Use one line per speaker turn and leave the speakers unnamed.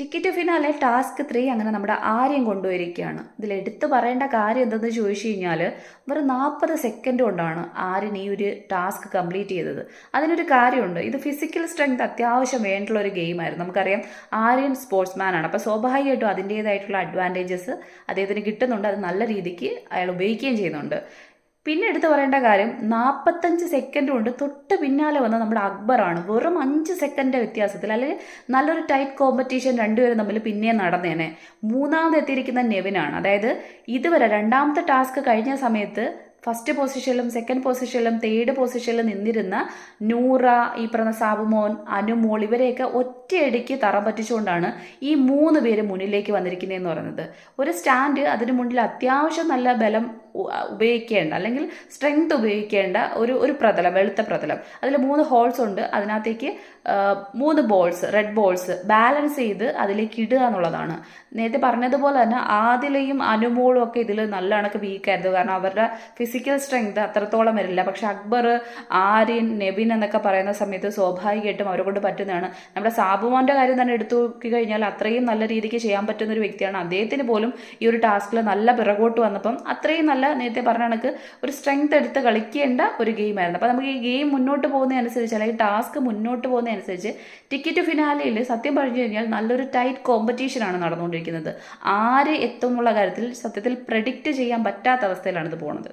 Ticket finale task three അങ്ങനെ നമ്മുടെ ആര്യം കൊണ്ടുവരികയാണ്. ഇതിൽ എടുത്തു പറയേണ്ട കാര്യം എന്തെന്ന് ചോദിച്ചു കഴിഞ്ഞാൽ വെറും നാൽപ്പത് സെക്കൻഡ് കൊണ്ടാണ് ആര്യൻ ഈ ഒരു ടാസ്ക് കംപ്ലീറ്റ് ചെയ്തത്. അതിനൊരു കാര്യമുണ്ട്. ഇത് ഫിസിക്കൽ സ്ട്രെങ്ത് അത്യാവശ്യം വേണ്ടിയുള്ള ഒരു ഗെയിമായിരുന്നു നമുക്കറിയാം ആര്യൻ സ്പോർട്സ്മാൻ ആണ്. അപ്പോൾ സ്വാഭാവികമായിട്ടും അതിന്റേതായിട്ടുള്ള അഡ്വാന്റേജസ് അദ്ദേഹത്തിന് കിട്ടുന്നുണ്ട്. അത് നല്ല രീതിക്ക് അയാൾ ഉപയോഗിക്കുകയും ചെയ്യുന്നുണ്ട്. പിന്നെ എടുത്തു പറയേണ്ട കാര്യം നാൽപ്പത്തഞ്ച് സെക്കൻഡ് കൊണ്ട് തൊട്ട് പിന്നാലെ വന്ന നമ്മുടെ അക്ബറാണ്. വെറും അഞ്ച് സെക്കൻഡിന്റെ വ്യത്യാസത്തിൽ അല്ലെങ്കിൽ നല്ലൊരു ടൈറ്റ് കോമ്പറ്റീഷൻ രണ്ടുപേരും തമ്മിൽ പിന്നെ നടന്നേനെ. മൂന്നാമത് എത്തിയിരിക്കുന്ന നെവിനാണ്. അതായത് ഇതുവരെ രണ്ടാമത്തെ ടാസ്ക് കഴിഞ്ഞ സമയത്ത് ഫസ്റ്റ് പൊസിഷനിലും സെക്കൻഡ് പൊസിഷനിലും തേർഡ് പൊസിഷനിലും നിന്നിരുന്ന നൂറ ഈ പറഞ്ഞ സാബുമോൻ അനുമോൾ ഇവരെയൊക്കെ ഒറ്റയടിക്ക് തറ പറ്റിച്ചുകൊണ്ടാണ് ഈ മൂന്ന് പേര് മുന്നിലേക്ക് വന്നിരിക്കുന്നതെന്ന് പറയുന്നത്. ഒരു സ്റ്റാൻഡ് അതിന് മുന്നിൽ അത്യാവശ്യം നല്ല ബലം ഉപയോഗിക്കേണ്ട അല്ലെങ്കിൽ സ്ട്രെങ്ത് ഉപയോഗിക്കേണ്ട ഒരു ഒരു പ്രതലം വെളുത്ത പ്രതലം. അതിൽ മൂന്ന് ഹോൾസ് ഉണ്ട്. അതിനകത്തേക്ക് മൂന്ന് ബോൾസ് റെഡ് ബോൾസ് ബാലൻസ് ചെയ്ത് അതിലേക്ക് ഇടുക എന്നുള്ളതാണ്. നേരത്തെ പറഞ്ഞതുപോലെ തന്നെ ആദിലയും അനുമോളും ഒക്കെ ഇതിൽ നല്ല കണക്ക് വീക്കായിരുന്നു. കാരണം അവരുടെ ഫിസിക്കൽ സ്ട്രെങ്ത് അത്രത്തോളം വരില്ല. പക്ഷെ അക്ബർ ആര്യൻ നെബിൻ എന്നൊക്കെ പറയുന്ന സമയത്ത് സ്വാഭാവികമായിട്ടും അവരെ കൊണ്ട് പറ്റുന്നതാണ്. നമ്മുടെ സാബുമോന്റെ കാര്യം തന്നെ എടുത്തു നോക്കി കഴിഞ്ഞാൽ അത്രയും നല്ല രീതിക്ക് ചെയ്യാൻ പറ്റുന്ന ഒരു വ്യക്തിയാണ്. അദ്ദേഹത്തിന് പോലും ഈ ഒരു ടാസ്കിൽ നല്ല പിറകോട്ട് വന്നപ്പം അത്രയും നല്ല നേരത്തെ പറഞ്ഞ കണക്ക് ഒരു സ്ട്രെങ്ത് എടുത്ത് കളിക്കേണ്ട ഒരു ഗെയിമായിരുന്നു അപ്പോൾ നമുക്ക് ഈ ഗെയിം മുന്നോട്ട് പോകുന്നതനുസരിച്ച് അല്ലെങ്കിൽ ടാസ്ക് മുന്നോട്ട് പോകുന്നതനുസരിച്ച് ടിക്കറ്റ് ഫിനാലയിൽ സത്യം പറഞ്ഞു കഴിഞ്ഞാൽ നല്ലൊരു ടൈറ്റ് കോമ്പറ്റീഷനാണ് നടന്നുകൊണ്ടിരിക്കുന്നത്. ആര് എത്തും എന്നുള്ള കാര്യത്തിൽ സത്യത്തിൽ പ്രഡിക്റ്റ് ചെയ്യാൻ പറ്റാത്ത അവസ്ഥയിലാണ് ഇത് പോകുന്നത്